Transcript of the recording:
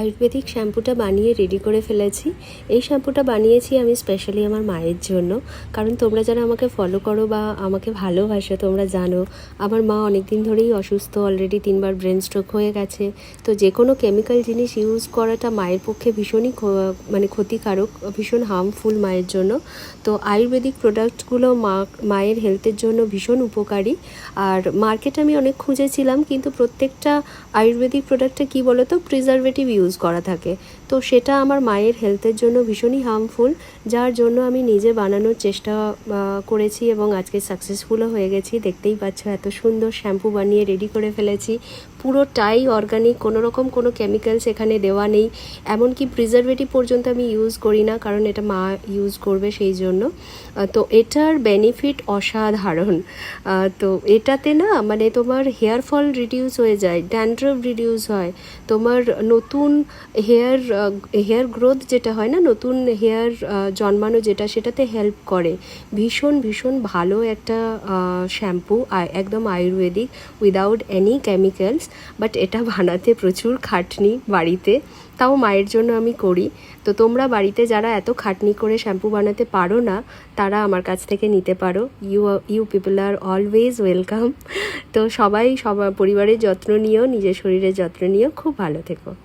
আয়ুর্বেদিক শ্যাম্পুটা বানিয়ে রেডি করে ফেলেছি। এই শ্যাম্পুটা বানিয়েছি আমি স্পেশালি আমার মায়ের জন্য। কারণ তোমরা যারা আমাকে ফলো করো বা আমাকে ভালোবাসো, তোমরা জানো, আমার মা অনেক দিন ধরেই অসুস্থ অলরেডি তিনবার ব্রেন স্ট্রোক হয়ে গেছে। তো যে কোনো কেমিক্যাল জিনিস ইউজ করাটা মায়ের পক্ষে ভীষণই মানে ক্ষতিকারক, ভীষণ হার্মফুল মায়ের জন্য। তো আয়ুর্বেদিক প্রোডাক্টগুলো মা, মায়ের হেলথের জন্য ভীষণ উপকারী। আর মার্কেটে আমি অনেক খুঁজেছিলাম, কিন্তু প্রত্যেকটা আয়ুর্বেদিক প্রোডাক্টে কী বলো তো প্রিজারভেটিভ ইউজ করা থাকে। তো সেটা আমার মায়ের হেলথের জন্য ভীষণই হার্মফুল যার জন্য আমি নিজে বানানোর চেষ্টা করেছি এবং আজকে সাকসেসফুলও হয়ে গেছি। দেখতেই পাচ্ছ এত সুন্দর শ্যাম্পু বানিয়ে রেডি করে ফেলেছি। পুরোটাই অর্গানিক কোনো রকম কোনো কেমিক্যালস এখানে দেওয়া নেই। এমনকি প্রিজারভেটিভ পর্যন্ত আমি ইউজ করি না, কারণ এটা মা ইউজ করবে সেই জন্য। তো এটার বেনিফিট অসাধারণ। তো এটাতে না মানে তোমার হেয়ার ফল রিডিউস হয়ে যায় ড্যান্ড্রফ রিডিউস হয়। তোমার নতুন হেয়ার হেয়ার গ্রোথ যেটা হয় না, নতুন হেয়ার জন্মানো যেটা, সেটাতে হেল্প করে। ভীষণ ভীষণ ভালো একটা শ্যাম্পু একদম ayurvedic without any chemicals but এটা বানাতে প্রচুর খাটনি বাড়িতে। তাও মায়ের জন্য আমি করি। তো তোমরা বাড়িতে যারা এত খাটনি করে শ্যাম্পু বানাতে পারো না, তারা আমার কাছ থেকে নিতে পারো। You you people are always welcome তো সবাই সবার পরিবারের যত্ন নিও, নিজের শরীরের যত্ন নিও। খুব ভালো থেকো।